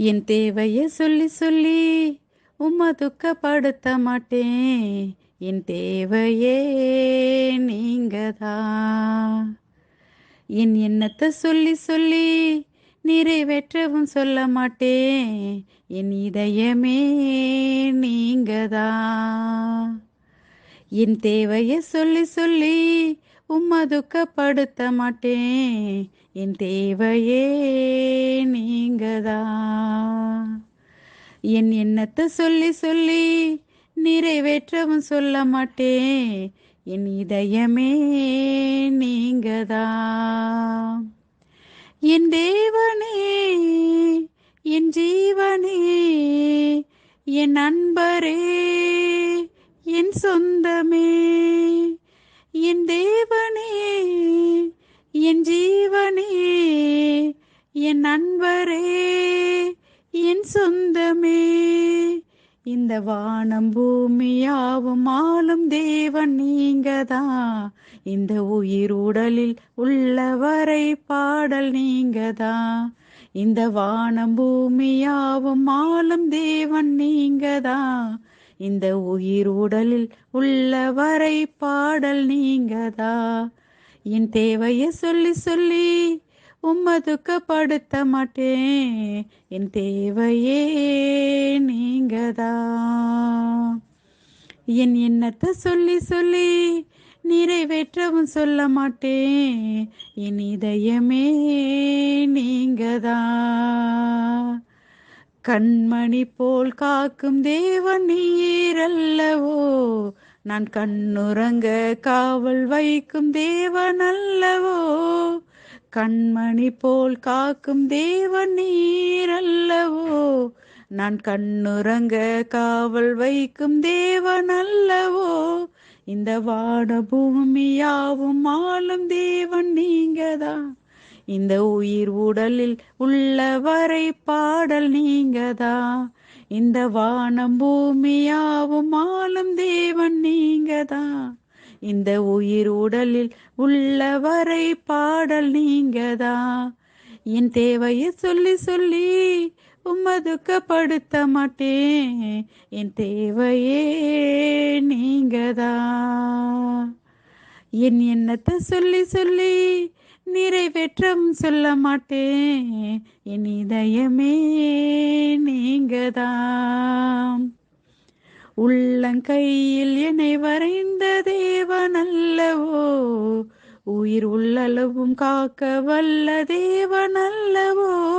என் தேவையை சொல்லி சொல்லி உம்மை துக்கப்படுத்த மாட்டேன். என் தேவையே நீங்கதான் என் எண்ணத்தை சொல்லி சொல்லி நிறைவேற்றவும் சொல்ல மாட்டேன். என் இதயமே நீங்கதான் என் தேவையை சொல்லி சொல்லி உம்மை துக்கப்படுத்த மாட்டேன். என் தேவையே நீ நீங்கதான் என் எண்ணத்தை சொல்லி சொல்லி நிறைவேற்றவும் சொல்ல மாட்டேன் என் இதயமே நீங்கதான் என் தேவனே என் ஜீவனே என் நண்பரே என் சொந்தமே. என் தேவனே என் ஜீவனே என் நண்பரே என் சொந்தமே. இந்த வானம் பூமியாவும் ஆளும் தேவன் நீங்கதான் இந்த உயிர் உடலில் உள்ளவரை பாடல் நீங்கதான் இந்த வானம் பூமியாவும் ஆளும் தேவன் நீங்கதான் இந்த உயிர் உடலில் உள்ளவரை பாடல் நீங்கதா. என் தேவையை சொல்லி சொல்லி உம்மை துக்கப்படுத்த மாட்டேன் என் தேவையே நீங்கதா. என் எண்ணத்தை சொல்லி சொல்லி நிறைவேற்றவும் சொல்ல மாட்டேன் என் இதயமே நீங்கதா. கண்மணி போல் காக்கும் தேவன் நீரல்லவோ? நான் கண்ணுறங்க காவல் வைக்கும் தேவன் அல்லவோ? கண்மணி போல் காக்கும் தேவன் நீரல்லவோ? நான் கண்ணுறங்க காவல் வைக்கும் தேவன் அல்லவோ? இந்த வாட பூமியாவும் ஆளும் தேவன் நீங்கதான் இந்த உயிர் உடலில் உள்ளவரை பாடல் நீங்கதான் இந்த வானம் பூமியாவும் ஆளும் தேவன் நீங்கதான் இந்த உயிர் உடலில் உள்ளவரை பாடல் நீங்கதா? என் தேவையை சொல்லி சொல்லி உம்மை துக்கப்படுத்த மாட்டேன். என் தேவையே நீங்கதா? என் எண்ணத்தை சொல்லி சொல்லி நிறைவேற்றம் சொல்ல மாட்டேன். என் இதயமே நீங்கதான் உள்ளங்கையில் என்னை வரைந்த தேவன் அல்லவோ? உயிர் உள்ளளவும் காக்க வல்ல தேவன் அல்லவோ?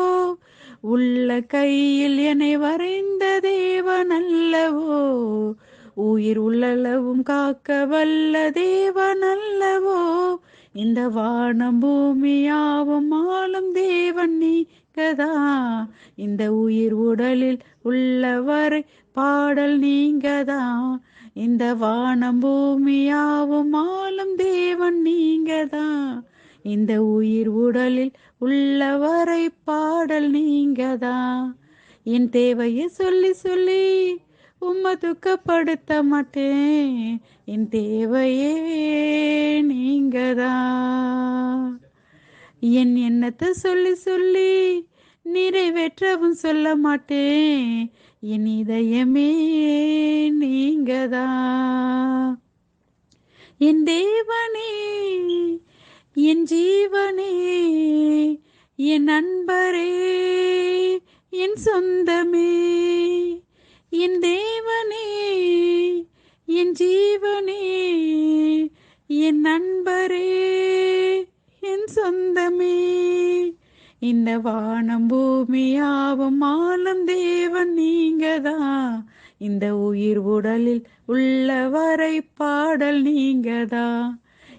உள்ள கையில் என்னை வரைந்த தேவன் அல்லவோ? உயிர் உள்ளளவும் காக்க வல்ல தேவன் அல்லவோ? இந்த வானம் பூமியாவும் ஆளும் தேவன் நீ நீங்கதா இந்த உயிர் உடலில் உள்ளவரை பாடல் நீங்கதா? இந்த வானம் பூமியாவும் ஆளும் தேவன் நீங்கதா? இந்த உயிர் உடலில் உள்ளவரை பாடல் நீங்கதா? என் தேவையை சொல்லி சொல்லி உம்மை துக்கப்படுத்த மாட்டேன். என் தேவையே நீங்கதா? என் எண்ணத்தை சொல்லி சொல்லி நிறைவேற்றவும் சொல்ல மாட்டேன் என் இதயமே நீங்கதா? என் தேவனே என் ஜீவனே என் நண்பரே என் சொந்தமே என் தேவனே என் ஜீ இந்த வானம் பூமியாவும் ஆளும் தேவன் நீங்கதான் இந்த உயிர் உடலில் உள்ள வரை பாடல் நீங்கதான்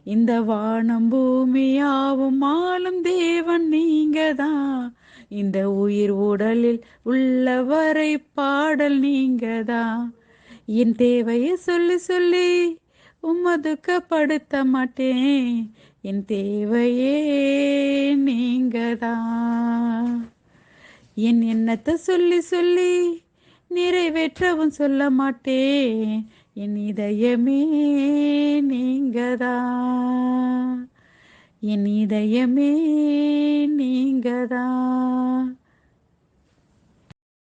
இந்த வானம் பூமியாவும் ஆளும் தேவன் நீங்கதான் இந்த உயிர் உடலில் உள்ள வரை பாடல் நீங்கதான் என் தேவையை சொல்லி சொல்லி உம்மதுக்கப்படுத்த மாட்டேன் என் தேவையே நீங்கதான் என் எண்ணத்தை சொல்லி சொல்லி நிறைவேற்றவும் சொல்ல மாட்டேன். என் இதயமே நீங்கதான் என் இதயமே நீங்கதான்